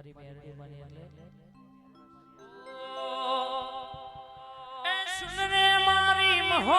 તમારી મેરડી બની એટલે? સુનરે મારી મહો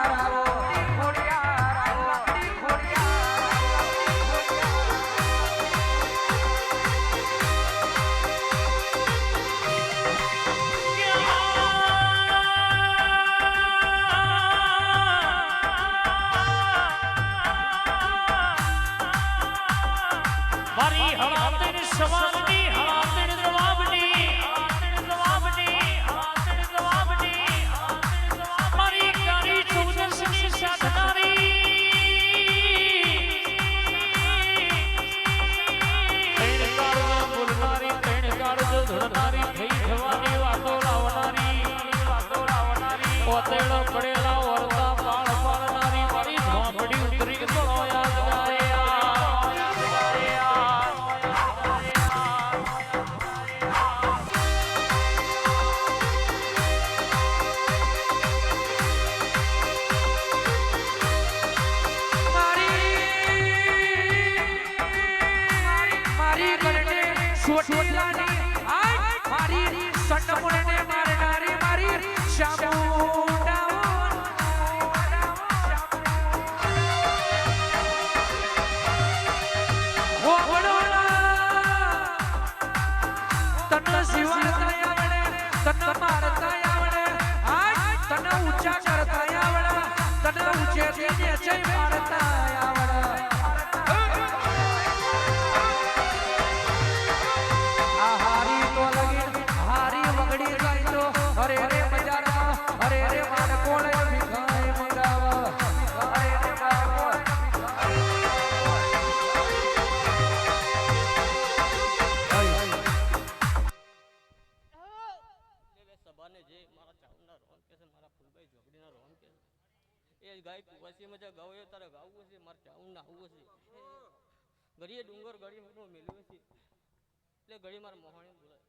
એ ગાય વસીમાં જે ગયો તારે ગાવું છે મારે ચાવું નાહવું છે ઘડીએ ડુંગર ઘડી મેળવ્યું છે એટલે ઘડી મારે મોહણી બોલાય.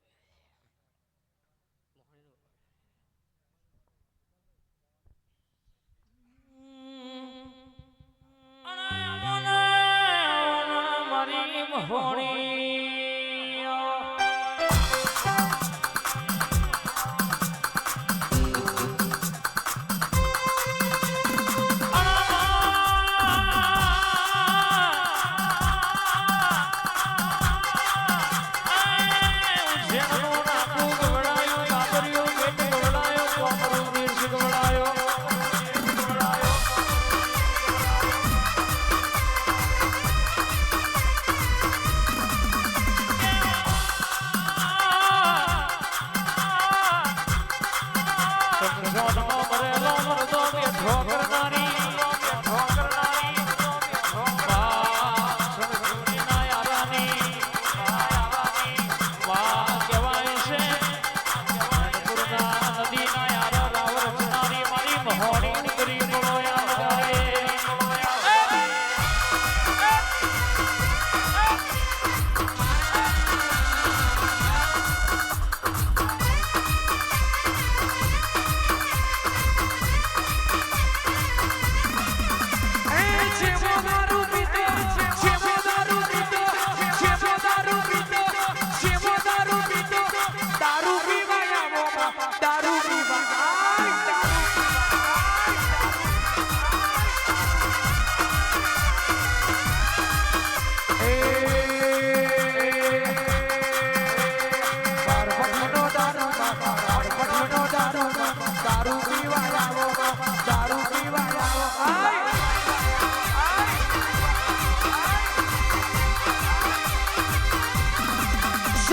Jordan.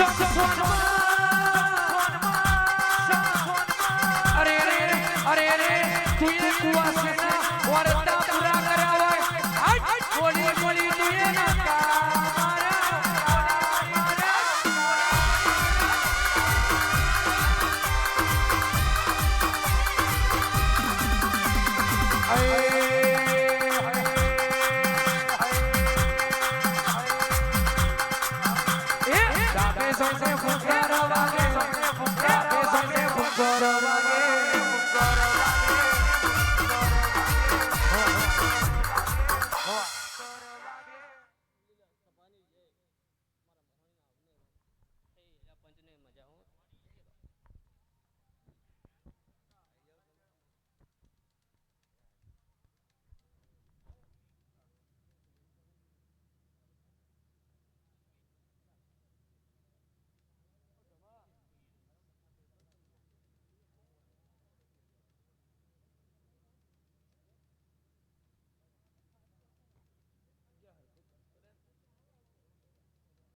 Shut the fuck up! સાથે સાથે ફુંકારા વાગે સાથે સાથે ફુંકારા વાગે